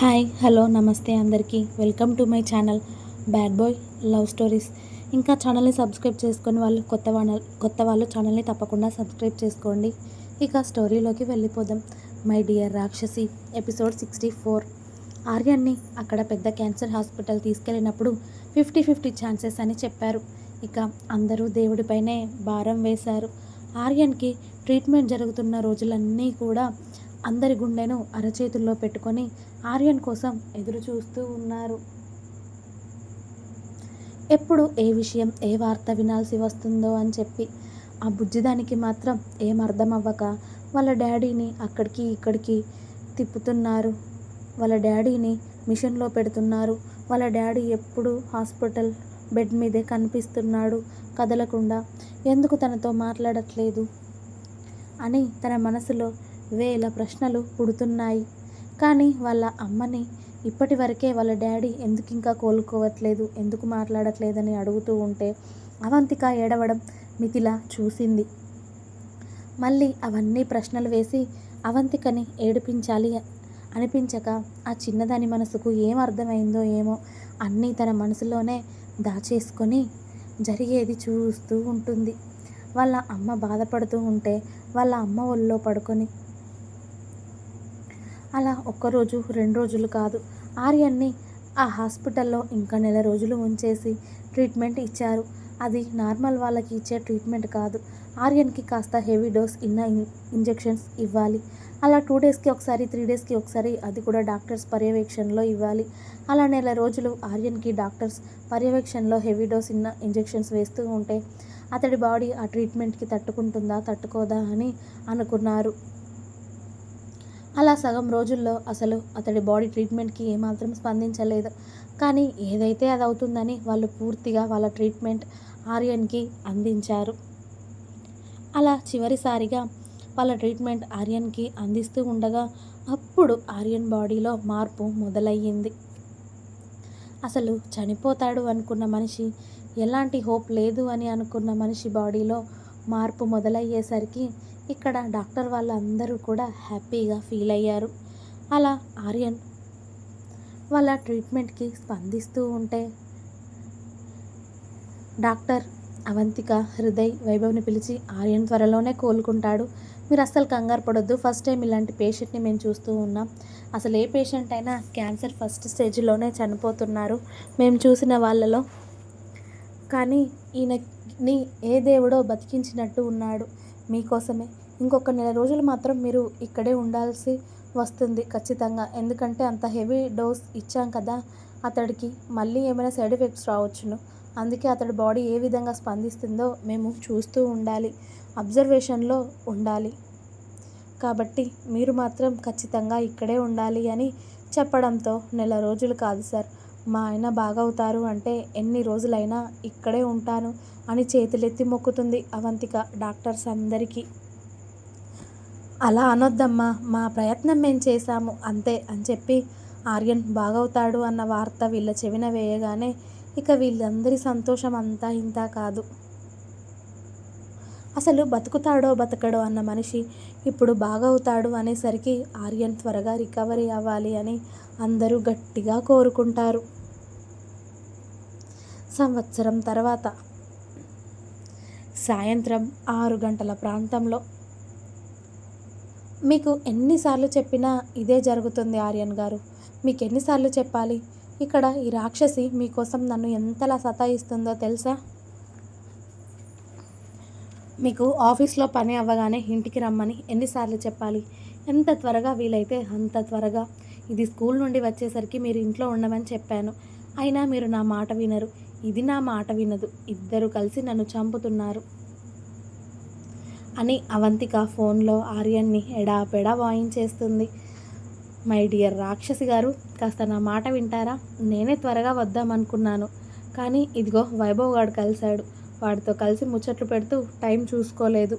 Hi hello నమస్తే అందరికీ. Welcome to my channel bad boy love stories. ఇంకా ఛానల్ని సబ్స్క్రైబ్ చేసుకుని వాళ్ళు కొత్త వాళ్ళ కొత్త వాళ్ళు ఛానల్ని తప్పకుండా సబ్స్క్రైబ్ చేసుకోండి. ఇక స్టోరీలోకి వెళ్ళిపోదాం. My dear Rakshasi episode sixty four. ఆర్యన్ని అక్కడ పెద్ద క్యాన్సర్ హాస్పిటల్ తీసుకెళ్ళినప్పుడు ఫిఫ్టీ ఫిఫ్టీ ఛాన్సెస్ అని చెప్పారు. ఇక అందరూ దేవుడిపైనే భారం వేశారు. ఆర్యన్కి ట్రీట్మెంట్ జరుగుతున్న రోజులన్నీ కూడా అందరి గుండెను అరచేతుల్లో పెట్టుకొని ఆర్యన్ కోసం ఎదురు చూస్తూ ఉన్నారు. ఎప్పుడు ఏ విషయం ఏ వార్త వినాల్సి వస్తుందో అని చెప్పి ఆ బుజ్జిదానికి మాత్రం ఏం అర్థం అవ్వక వాళ్ళ డాడీని అక్కడికి ఇక్కడికి తిప్పుతున్నారు. వాళ్ళ డాడీని మిషన్లో పెడుతున్నారు. వాళ్ళ డాడీ ఎప్పుడు హాస్పిటల్ బెడ్ మీదే కనిపిస్తున్నాడు కదలకుండా. ఎందుకు తనతో మాట్లాడట్లేదు? అని తన మనసులో వేల ప్రశ్నలు పుడుతున్నాయి. కానీ వాళ్ళ అమ్మని ఇప్పటి వరకే వాళ్ళ డాడీ ఎందుకు ఇంకా కోలుకోవట్లేదు ఎందుకు మాట్లాడట్లేదని అడుగుతూ ఉంటే అవంతిక ఏడవడం మిథిల చూసింది. మళ్ళీ అవన్నీ ప్రశ్నలు వేసి అవంతికని ఏడిపించాలి అనిపించక ఆ చిన్నదాని మనసుకు ఏం అర్థమైందో ఏమో అన్నీ తన మనసులోనే దాచేసుకొని జరిగేది చూస్తూ ఉంటుంది. వాళ్ళ అమ్మ బాధపడుతూ ఉంటే వాళ్ళ అమ్మ ఒళ్ళో పడుకొని అలా ఒక్కరోజు రెండు రోజులు కాదు. ఆర్యన్ని ఆ హాస్పిటల్లో ఇంకా నెల రోజులు ఉంచేసి ట్రీట్మెంట్ ఇచ్చారు. అది నార్మల్ వాళ్ళకి ఇచ్చే ట్రీట్మెంట్ కాదు. ఆర్యన్కి కాస్త హెవీ డోస్ ఇన్న ఇంజెక్షన్స్ ఇవ్వాలి. అలా టూ డేస్కి ఒకసారి త్రీ డేస్కి ఒకసారి అది కూడా డాక్టర్స్ పర్యవేక్షణలో ఇవ్వాలి. అలా నెల రోజులు ఆర్యన్కి డాక్టర్స్ పర్యవేక్షణలో హెవీ డోస్ ఇన్న ఇంజెక్షన్స్ వేస్తూ ఉంటే అతడి బాడీ ఆ ట్రీట్మెంట్కి తట్టుకుంటుందా తట్టుకోదా అని అనుకున్నారు. అలా సగం రోజుల్లో అసలు అతడి బాడీ ట్రీట్మెంట్కి ఏమాత్రం స్పందించలేదు. కానీ ఏదైతే అది అవుతుందని వాళ్ళు పూర్తిగా వాళ్ళ ట్రీట్మెంట్ ఆర్యన్కి అందించారు. అలా చివరిసారిగా వాళ్ళ ట్రీట్మెంట్ ఆర్యన్కి అందిస్తూ ఉండగా అప్పుడు ఆర్యన్ బాడీలో మార్పు మొదలయ్యింది. అసలు చనిపోతాడు అనుకున్న మనిషి ఎలాంటి హోప్ లేదు అని అనుకున్న మనిషి బాడీలో మార్పు మొదలయ్యేసరికి ఇక్కడ డాక్టర్ వాళ్ళందరూ కూడా హ్యాపీగా ఫీల్ అయ్యారు. అలా ఆర్యన్ వాళ్ళ ట్రీట్మెంట్కి స్పందిస్తూ ఉంటే డాక్టర్ అవంతిక హృదయ్ వైభవ్ని పిలిచి ఆర్యన్ త్వరలోనే కోలుకుంటాడు. మీరు అస్సలు కంగారు పడొద్దు. ఫస్ట్ టైం ఇలాంటి పేషెంట్ని మేము చూస్తూ ఉన్నాం. అసలు ఏ పేషెంట్ అయినా క్యాన్సర్ ఫస్ట్ స్టేజ్లోనే చనిపోతున్నారు. మేము చూసిన వాళ్ళలో కానీ ఈయనని ఏ దేవుడో బతికించినట్టు ఉన్నాడు మీకోసమే. ఇంకొక నెల రోజులు మాత్రం మీరు ఇక్కడే ఉండాల్సి వస్తుంది ఖచ్చితంగా. ఎందుకంటే అంత హెవీ డోస్ ఇచ్చాం కదా అతడికి మళ్ళీ ఏమైనా సైడ్ ఎఫెక్ట్స్ రావచ్చును. అందుకే అతడి బాడీ ఏ విధంగా స్పందిస్తుందో మేము చూస్తూ ఉండాలి అబ్జర్వేషన్లో ఉండాలి. కాబట్టి మీరు మాత్రం ఖచ్చితంగా ఇక్కడే ఉండాలి అని చెప్పడంతో నెల రోజులు కాదు సార్. మా ఆయన బాగవుతారు అంటే ఎన్ని రోజులైనా ఇక్కడే ఉంటాను అని చేతులెత్తి మొక్కుతుంది అవంతిక డాక్టర్స్ అందరికీ. అలా అనొద్దమ్మా మా ప్రయత్నం మేము చేశాము అంతే అని చెప్పి ఆర్యన్ బాగవుతాడు అన్న వార్త వీళ్ళ చెవిన వేయగానే ఇక వీళ్ళందరి సంతోషం అంతా ఇంత కాదు. అసలు బతుకుతాడో బతకడో అన్న మనిషి ఇప్పుడు బాగవుతాడు అనేసరికి ఆర్యన్ త్వరగా రికవరీ అవ్వాలి అని అందరూ గట్టిగా కోరుకుంటారు. సంవత్సరం తర్వాత సాయంత్రం ఆరు గంటల ప్రాంతంలో. మీకు ఎన్నిసార్లు చెప్పినా ఇదే జరుగుతుంది ఆర్యన్ గారు. మీకు ఎన్నిసార్లు చెప్పాలి? ఇక్కడ ఈ రాక్షసి మీకోసం నన్ను ఎంతలా సతాయిస్తుందో తెలుసా? మీకు ఆఫీస్లో పని అవ్వగానే ఇంటికి రమ్మని ఎన్నిసార్లు చెప్పాలి? ఎంత త్వరగా వీలైతే అంత త్వరగా. ఇది స్కూల్ నుండి వచ్చేసరికి మీరు ఇంట్లో ఉండమని చెప్పాను. అయినా మీరు నా మాట వినరు. ఇది నా మాట వినదు. ఇద్దరు కలిసి నన్ను చంపుతున్నారు. అని అవంతిక ఫోన్లో ఆర్యన్ని ఎడాపెడా వాయించేస్తుంది మై డియర్ రాక్షసి గారు కాస్త నా మాట వింటారా? నేనే త్వరగా వద్దామనుకున్నాను. కానీ ఇదిగో వైభవ్ గారు కలిశాడు. వాడితో కలిసి ముచ్చట్లు పెడుతూ టైం చూసుకోలేదు.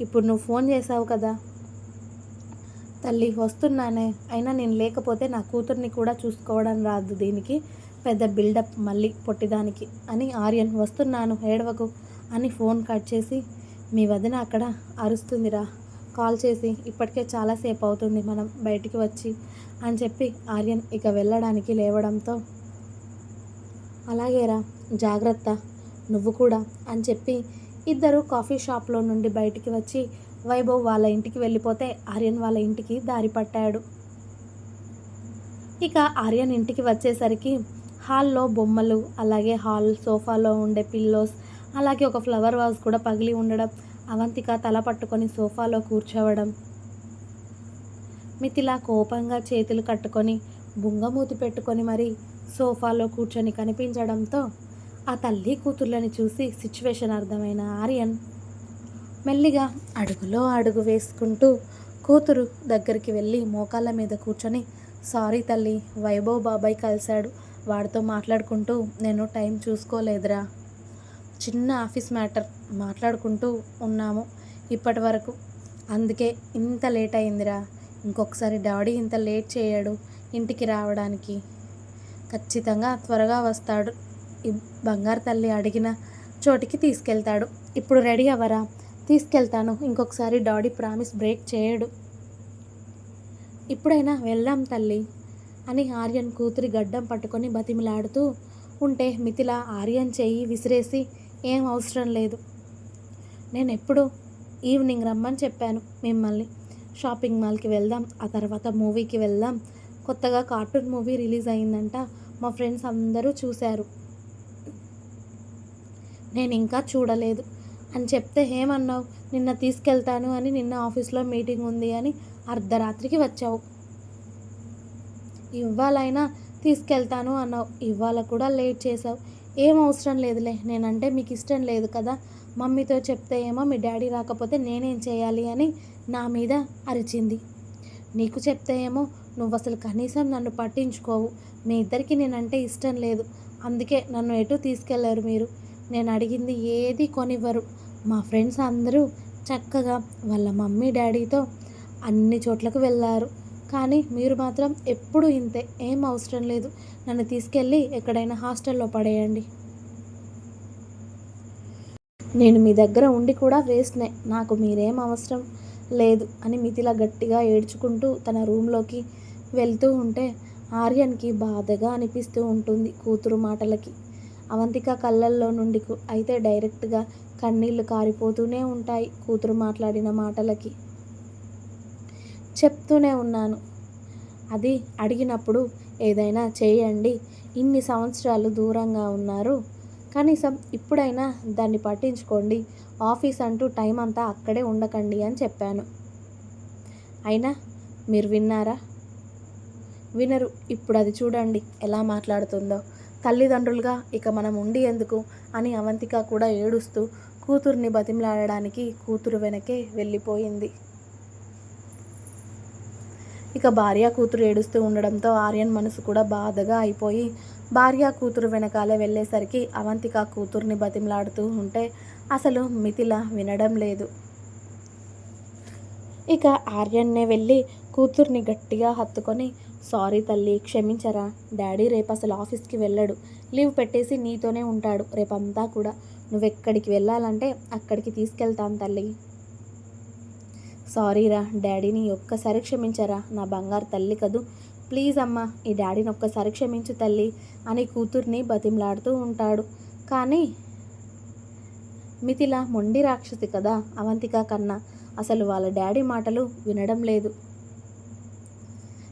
ఇప్పుడు నువ్వు ఫోన్ చేసావు కదా? తల్లి వస్తున్నానే. అయినా నేను లేకపోతే నా కూతుర్ని కూడా చూసుకోవడం రాదు దీనికి. పెద్ద బిల్డప్ మళ్ళీ పొట్టిదానికి. అని ఆర్యన్ వస్తున్నాను ఏడవకు అని ఫోన్ కట్ చేసి మీ వదిన అక్కడ అరుస్తుందిరా. కాల్ చేసి ఇప్పటికే చాలాసేపు అవుతుంది మనం బయటికి వచ్చి అని చెప్పి ఆర్యన్ ఇక వెళ్ళడానికి లేవడంతో అలాగేరా జాగ్రత్త. నువ్వు కూడా అని చెప్పి ఇద్దరు కాఫీ షాప్లో నుండి బయటికి వచ్చి వైభవ్ వాళ్ళ ఇంటికి వెళ్ళిపోతే ఆర్యన్ వాళ్ళ ఇంటికి దారి పట్టాడు. ఇక ఆర్యన్ ఇంటికి వచ్చేసరికి హాల్లో బొమ్మలు అలాగే హాల్ సోఫాలో ఉండే పిల్లోస్ అలాగే ఒక ఫ్లవర్ వాజ్ కూడా పగిలి ఉండడం అవంతిక తల పట్టుకొని సోఫాలో కూర్చోవడం. మిథిల కోపంగా చేతులు కట్టుకొని బుంగమూతి పెట్టుకొని మరి సోఫాలో కూర్చొని కనిపించడంతో ఆ తల్లి కూతుర్లని చూసి సిచ్యువేషన్ అర్థమైన ఆర్యన్ మెల్లిగా అడుగులో అడుగు వేసుకుంటూ కూతురు దగ్గరికి వెళ్ళి మోకాళ్ళ మీద కూర్చొని సారీ తల్లి వైభవ్ బాబాయ్ కలిశాడు. వాడితో మాట్లాడుకుంటూ నేను టైం చూసుకోలేదురా. చిన్న ఆఫీస్ మ్యాటర్ మాట్లాడుకుంటూ ఉన్నాము ఇప్పటి వరకు. అందుకే ఇంత లేట్ అయిందిరా. ఇంకొకసారి డాడీ ఇంత లేట్ చేయడు ఇంటికి రావడానికి. ఖచ్చితంగా త్వరగా వస్తాడు. బంగారు తల్లి అడిగిన చోటికి తీసుకెళ్తాడు. ఇప్పుడు రెడీ అవ్వరా? తీసుకెళ్తాను. ఇంకొకసారి డాడీ ప్రామిస్ బ్రేక్ చేయడు. ఇప్పుడైనా వెళ్దాం తల్లి అని ఆర్యన్ కూతురి గడ్డం పట్టుకొని బతిమిలాడుతూ ఉంటే మిథిల ఆర్యన్ చేయి విసిరేసి ఏం అవసరం లేదు. నేను ఎప్పుడు ఈవినింగ్ రమ్మని చెప్పాను. మిమ్మల్ని షాపింగ్ మాల్కి వెళ్దాం. ఆ తర్వాత మూవీకి వెళ్దాం. కొత్తగా కార్టూన్ మూవీ రిలీజ్ అయిందంట. మా ఫ్రెండ్స్ అందరూ చూశారు. నేను ఇంకా చూడలేదు. అని చెప్తే ఏమన్నావు? నిన్న తీసుకెళ్తాను అని నిన్న ఆఫీస్లో మీటింగ్ ఉంది అని అర్ధరాత్రికి వచ్చావు. ఇవ్వాలైనా తీసుకెళ్తాను అన్నావు. ఇవాళ కూడా లేట్ చేసావు ఏం అవసరం లేదులే. నేనంటే మీకు ఇష్టం లేదు కదా. మమ్మీతో చెప్తే ఏమో మీ డాడీ రాకపోతే నేనేం చేయాలి అని నా మీద అరిచింది. నీకు చెప్తే ఏమో? నువ్వు అసలు కనీసం నన్ను పట్టించుకోవు. మీ ఇద్దరికి నేనంటే ఇష్టం లేదు. అందుకే నన్ను ఎటు తీసుకెళ్ళారు మీరు? నేను అడిగింది ఏది కొనివ్వరు. మా ఫ్రెండ్స్ అందరూ చక్కగా వాళ్ళ మమ్మీ డాడీతో అన్ని చోట్లకు వెళ్ళారు. కానీ మీరు మాత్రం ఎప్పుడు ఇంతే ఏం అవసరం లేదు. నన్ను తీసుకెళ్ళి ఎక్కడైనా హాస్టల్లో పడేయండి. నేను మీ దగ్గర ఉండి కూడా వేస్ట్నే నాకు మీరేం అవసరం లేదు అని మిథిల గట్టిగా ఏడ్చుకుంటూ తన రూమ్లోకి వెళ్తూ ఉంటే ఆర్యన్కి బాధగా అనిపిస్తూ ఉంటుంది కూతురు మాటలకి. అవంతిక కళ్ళల్లో నుండి అయితే డైరెక్ట్గా కన్నీళ్ళు కారిపోతూనే ఉంటాయి కూతురు మాట్లాడిన మాటలకి. చెప్తూనే ఉన్నాను. అది అడిగినప్పుడు ఏదైనా చేయండి. ఇన్ని సంవత్సరాలు దూరంగా ఉన్నారు. కనీసం ఇప్పుడైనా దాన్ని పట్టించుకోండి. ఆఫీస్ అంటూ టైం అంతా అక్కడే ఉండకండి అని చెప్పాను. అయినా మీరు విన్నారా? వినరు. ఇప్పుడు అది చూడండి ఎలా మాట్లాడుతుందో. తల్లిదండ్రులుగా ఇక మనం ఉండి ఎందుకు? అని అవంతిక కూడా ఏడుస్తూ కూతుర్ని బతిమలాడడానికి కూతురు వెనకే వెళ్ళిపోయింది. ఇక భార్య కూతురు ఏడుస్తూ ఉండడంతో ఆర్యన్ మనసు కూడా బాధగా అయిపోయి భార్య కూతురు వెనకాలే వెళ్ళేసరికి అవంతిక కూతుర్ని బతిమలాడుతూ ఉంటే అసలు మిథిల వినడం లేదు. ఇక ఆర్యన్నే వెళ్ళి కూతుర్ని గట్టిగా హత్తుకొని సారీ తల్లి క్షమించరా. డాడీ రేపు అసలు ఆఫీస్కి వెళ్ళడు. లీవ్ పెట్టేసి నీతోనే ఉంటాడు రేపంతా కూడా. నువ్వెక్కడికి వెళ్ళాలంటే అక్కడికి తీసుకెళ్తాను తల్లి. సారీరా డాడీని ఒక్కసారి క్షమించరా. నా బంగారు తల్లి కదూ. ప్లీజ్ అమ్మా ఈ డాడీని ఒక్కసారి క్షమించు తల్లి అని కూతుర్ని బతిమలాడుతూ ఉంటాడు. కానీ మిథిల మొండి రాక్షసి కదా అవంతిక కన్నా. అసలు వాళ్ళ డాడీ మాటలు వినడం లేదు.